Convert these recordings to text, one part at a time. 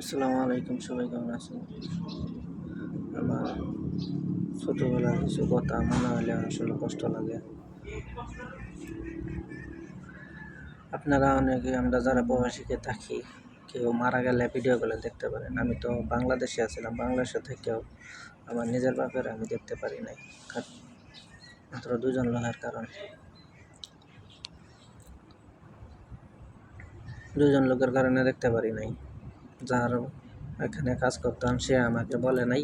আসসালামু আলাইকুম, সবাই কেমন আছেন? আমার ছোটোবেলার কিছু কথা মনে হলে আসলে কষ্ট লাগে। আপনারা অনেকে, আমরা যারা প্রবাসীকে থাকি, কেউ মারা গেলে ভিডিওগুলো দেখতে পারেন। আমি তো বাংলাদেশে আছিলাম, বাংলাদেশে থেকেও আমার নিজের বাপের আমি দেখতে পারি নাই। মাত্র দুজন লোকের কারণে। দুজন লোকের কারণে দেখতে পারি নাই। যার এখানে কাজ করতাম সে আমাকে বলে নাই।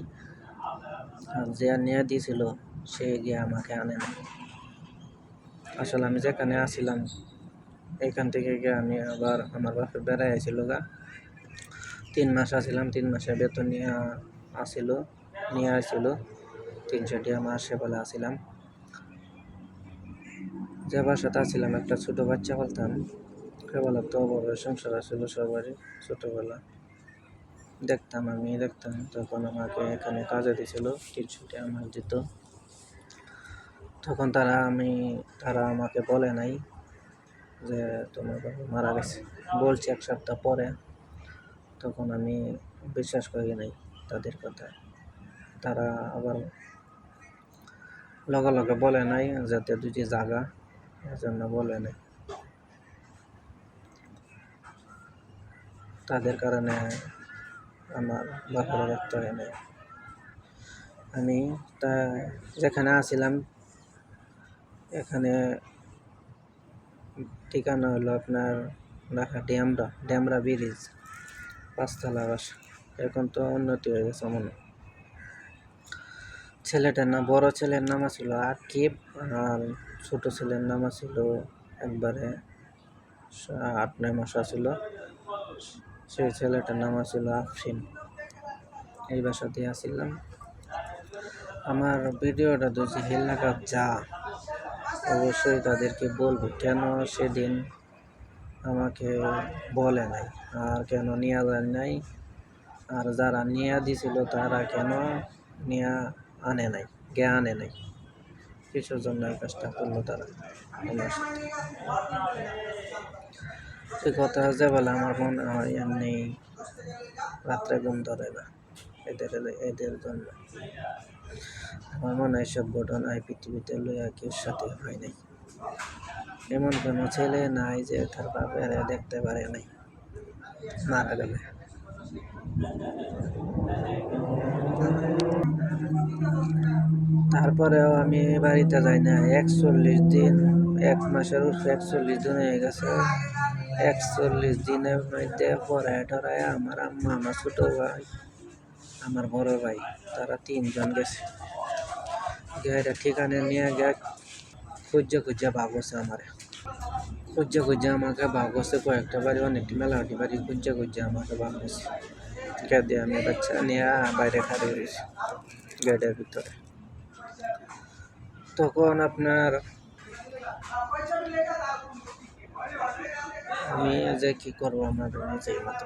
আর যে নিয়ে দিয়েছিল, সে গিয়ে আমাকে আনে নাই। আসলে আমি যেখানে আসছিলাম এখান থেকে গিয়ে আমি আবার আমার বাপে বেড়াই আসছিল গা। তিন মাস আসছিলাম তিন মাসে বেতন নিয়ে আসছিল নিয়ে আসছিল তিনশো টাকা মাসে বলে আসছিলাম যে বাসাতে আসছিলাম একটা ছোটো বাচ্চা বলতাম। সেবেলা তো অভাবে সংসার আসছিল সবারই ছোটোবেলা। দেখতাম আমি, দেখতাম। তখন আমাকে এখানে কাজে দিছিল তিনশো আমার দিত। তখন তারা আমি, তারা আমাকে বলে নাই যে, তোমার বাবা মারা গেছে। বলছে এক সপ্তাহ পরে। তখন আমি বিশ্বাস করি নাই তাদের কথায়। তারা আবার লগে লগে বলে নাই যাতে দুটি জাগা, এজন্য বলে নাই। তাদের কারণে আমার বাপের রক্ত হয় নাই। আমি তা যেখানে আছিলাম, এখানে ঠিকানা হলো আপনার ঢাকা ড্যামরা ড্যামরা ব্রিজ, পাঁচতলা বাসা। এখন তো উন্নতি হয়ে গেছে মনে ছেলেটার নাম, বড় ছেলের নাম ছিল আকিব আর ছোট ছেলের নাম ছিল একবারে আট, নয় মাস ছিল সেই ছেলেটার নাম ছিল আফরিন। এই বাসাতেই আসছিলাম আমার ভিডিওটা যদি হেল লাগা যা, অবশ্যই তাদেরকে বলব কেন সেদিন আমাকে বলে নাই, আর কেন নিয়ে যায় নাই, আর যারা নিয়ে দিছিল তারা কেন নিয়ে আনে নাই, গে আনে নাই। কিসের জন্য এই কাজটা করল তারা। আমার সাথে সে কথা যে বলে, আমার মনে হয় এমনি রাত্রে ঘুম ধরে না। এদের এদের জন্য। আমার মনে হয় সব ঘটনা এই পৃথিবীতে লইয়া কেউ সাথে হয় নাই। এমন কোনো ছেলে নাই যে তার বাপের দেখতে পারে নাই। মারা গেলে। তারপরেও আমি বাড়িতে যাই না। একচল্লিশ দিন, এক মাসের উপরে একচল্লিশ দিন হয়ে গেছে। একচল্লিশ দিনের মধ্যে পড়ায় টরায় আমার আম্মা, আমার ছোটো ভাই, আমার বড় ভাই, তারা তিনজন গেছে। গিয়ে ঠিকানে নিয়ে গিয়ে খুঁজে খুঁজে ভাগছে আমার। খুঁজে খুঁজে আমাকে ভাগছে কয়েকটা বাড়ি, অনেকটি মেলাটি বাড়ি খুঁজে খুঁজে আমাকে ভাগছে গেদে আমি বাচ্চা নিয়ে বাইরে খাড়িয়ে রয়েছি গেটের ভিতরে। তখন আপনার আমি যে কি করব আমার নিজেই নেই।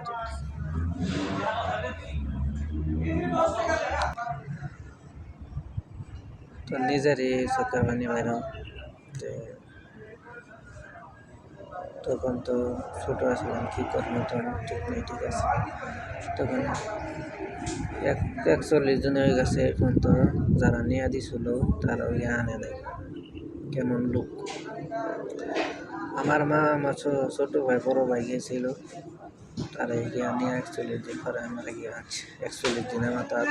তো নিজেরই চোখের পানি বেরো যে তখন তো ছোটো ছিলাম কী করব তো ঠিক নেই, ঠিক আছে তখন এক একচল্লিশ জন হয়ে গেছে এখন তো, যারা নিয়ে দিছিল তারা ওই আনে নাই কেমন লোক আমার মা, আমার ছোট ভাই, বড় ভাই গিয়েছিল। তারা গিয়ে নিয়ে একচল্লিশ দিন পরে আমার গিয়ে আনছে। একচল্লিশ দিনের মাথার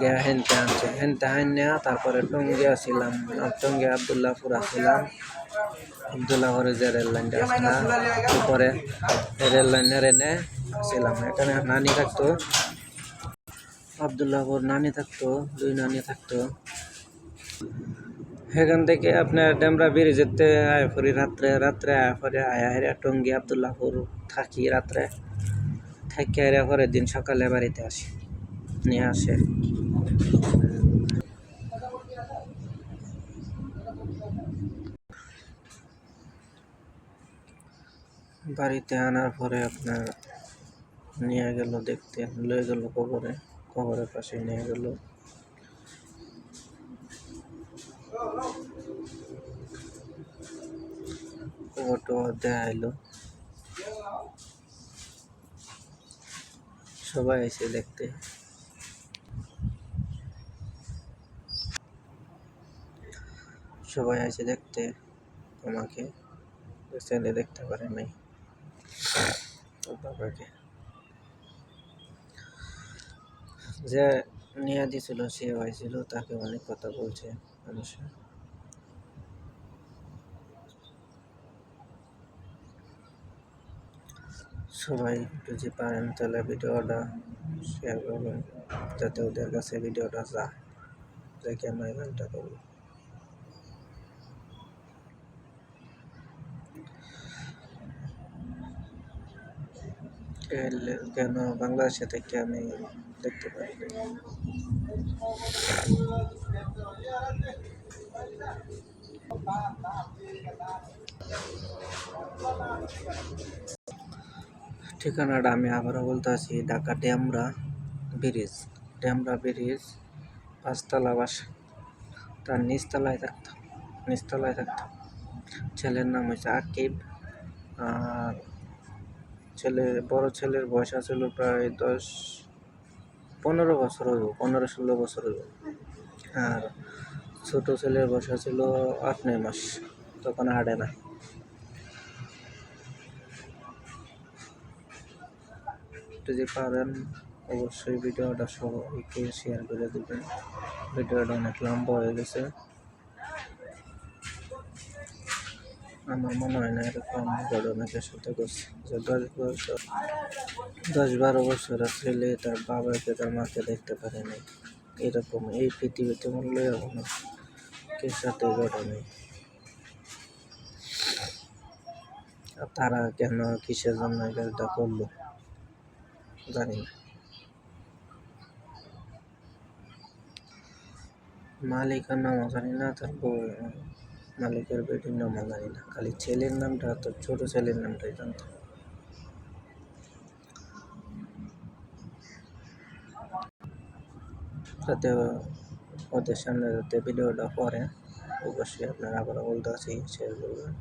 গিয়া হেনতে আনছে। হেনতে হান নেওয়া তারপরে টঙ্গি আসছিলাম আর টঙ্গি আবদুল্লাহপুর আসছিলাম আবদুল্লাহপুরে যে রেল লাইনটা আছে না, উপরে রেল লাইনের এনে আসছিলাম এখানে নানি থাকতো। আবদুল্লাহপুর নানি থাকতো, দুই নানি থাকতো। এখান থেকে আপনার ডেমরা ব্রিজ যেতে আয় পরি রাত্রে রাত্রে আয় পরে আয় আয় টঙ্গি আবদুল্লাহপুর থাকি রাত্রে। থাকি আয় পরের দিন সকালে বাড়িতে আসি। নিয়ে আসে। বাড়িতে আনার পরে আপনার নিয়ে গেল দেখতে, লয়ে গেল কবরে। কবরের পাশে নিয়ে গেল। টবর দেখাইলো সবাই এসে দেখতে। সবাই আছে দেখতে। আমাকে ছেলে দেখতে পারে নাই। বাবাকে। যে নিয়ে দিছিল, সে হয়েছিল, তাকে অনেক কথা বলছে মানুষের। সবাই যদি পারেন তাহলে ভিডিওটা শেয়ার করবেন, যাতে ওদের কাছে ভিডিওটা যায় দেখে আমরা ইভেন্টটা করব কেন- বাংলাদেশে থেকে আমি দেখতে না। ঠিকানাটা আমি আবারও বলতে আছি, ঢাকা ড্যামরা ব্রিজ। ড্যামরা ব্রিজ, পাঁচতলা বাসা, তার নিচতলায় থাকতাম নিচতলায় থাকতাম। ছেলের নাম হয়েছে আকিব, আর ছেলে, বড় ছেলের বয়স আছিল প্রায় দশ, পনেরো বছর হইব, পনেরো ষোলো বছর হইব। আর ছোট ছেলের বয়স ছিল আট, নয় মাস, তখন হাঁটে না যদি পারেন, অবশ্যই ভিডিওটা সবাইকে শেয়ার করে দেবেন। ভিডিওটা অনেক লম্বা হয়ে গেছে। আমার মনে হয় না এরকম ঘটনাকে সাথে করছে। যে দশ বছর, দশ বারো বছরের ছেলে তার বাবাকে তার মাকে দেখতে পারে নাই। এরকম এই পৃথিবীতে মূল্য এখনও কে সাথে ঘটে নেই। আর তারা কেন কিসের জন্য কাজটা করল? জানি না। মালিকের নামও জানি না তার মালিকের বেটির নামও জানি না। খালি ছেলের নামটা তো ছোট ছেলের নামটাই জানতাম যাতে ওদের সামনে যাতে ভিডিওটা পরে অবশ্যই আপনারা আবার বলতে আছি শেয়ার করবেন।